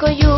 Такою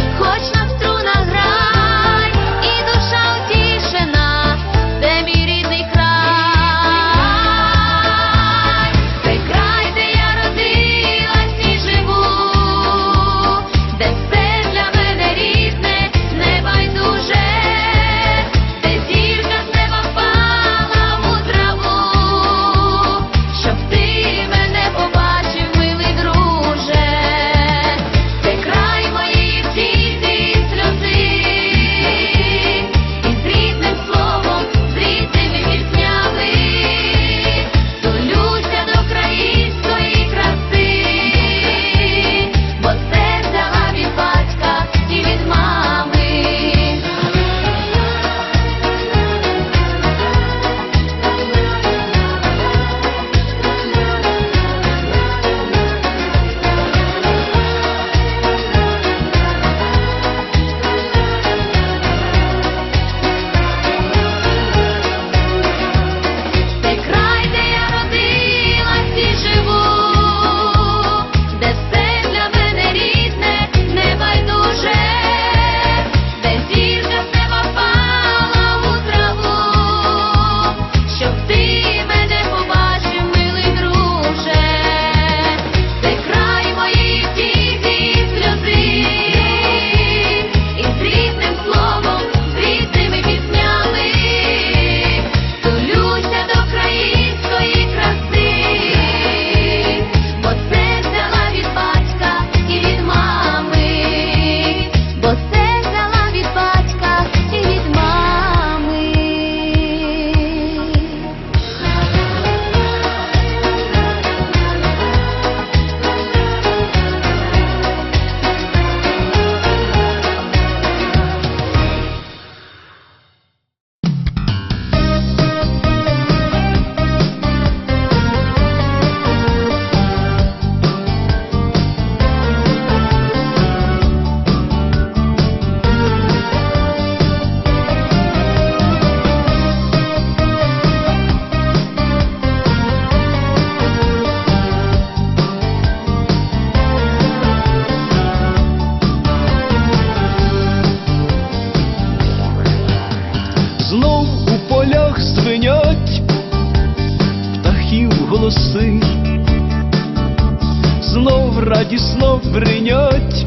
Знов радісно бринять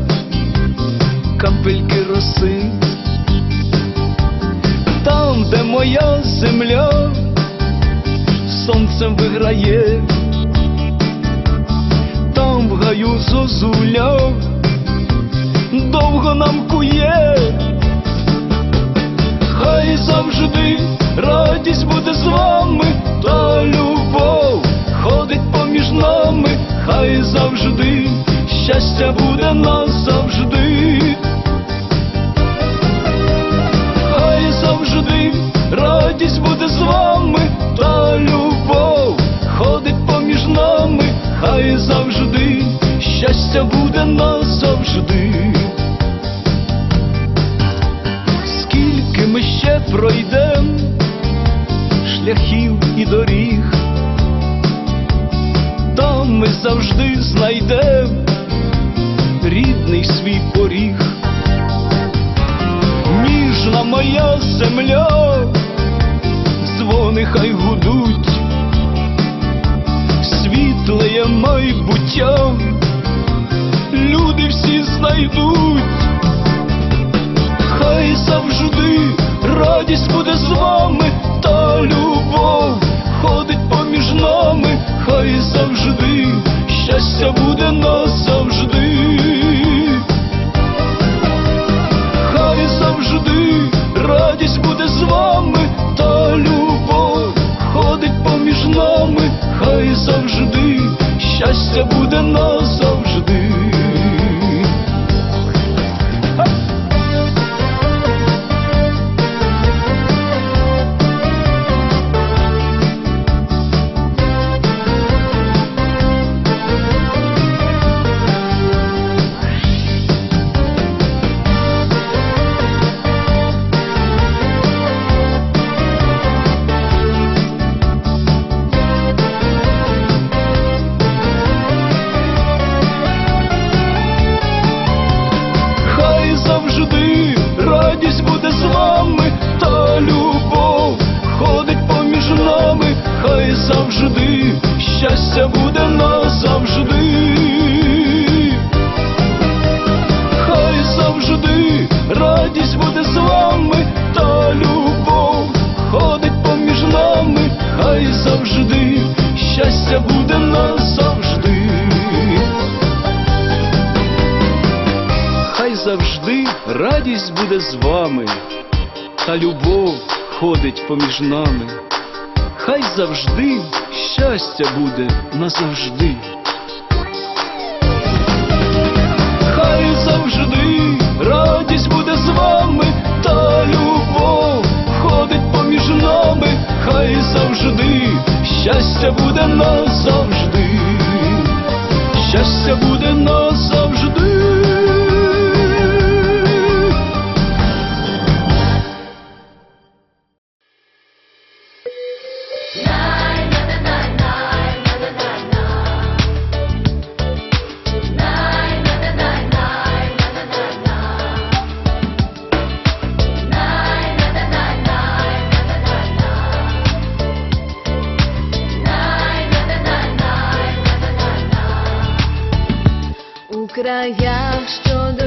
капельки роси, там, де моя земля, сонцем виграє, там в гаю зозуля довго нам кує, хай завжди радість буде з вами, та любов ходить поміж нами, хай завжди щастя буде назавжди. Хай завжди радість буде з вами, та любов ходить поміж нами, хай завжди щастя буде назавжди. Скільки ми ще пройдем ми завжди знайдем рідний свій поріг. Ніжна моя земля, дзвони хай гудуть, світлеє майбуття, люди всі знайдуть, завжди щастя буде назавжди. Хай завжди радість буде з вами, та любов ходить поміж нами, хай завжди щастя буде назавжди. Хай завжди радість буде з вами, та любов ходить поміж нами. Хай завжди щастя буде назавжди. Хай завжди радість буде з вами, та любов ходить поміж нами, хай завжди щастя буде назавжди, У краях, що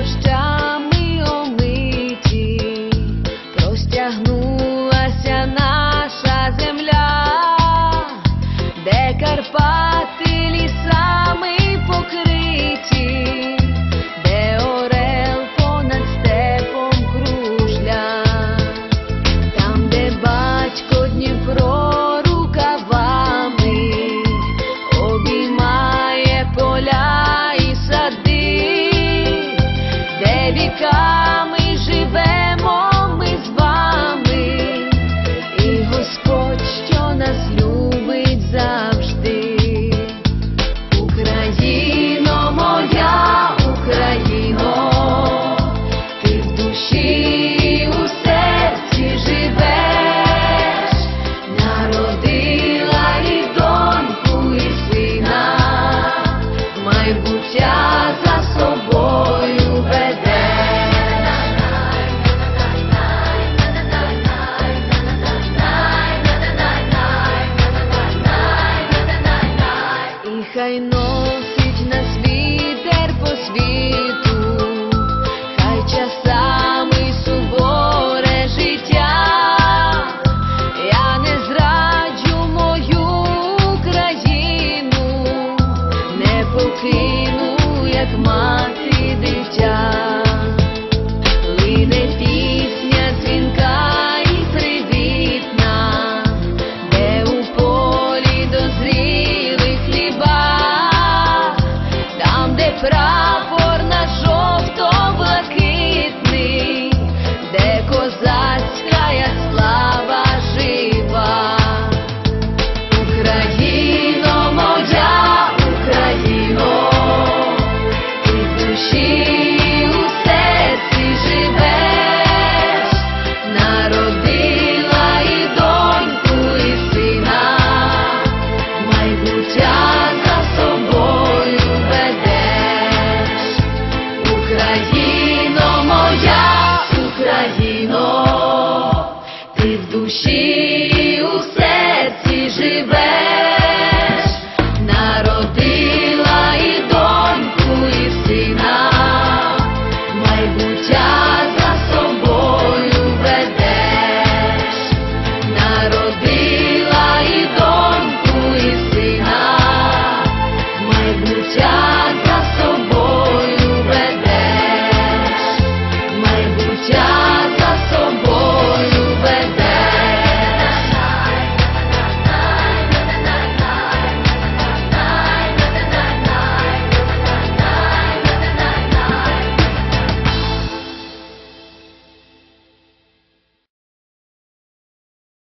but I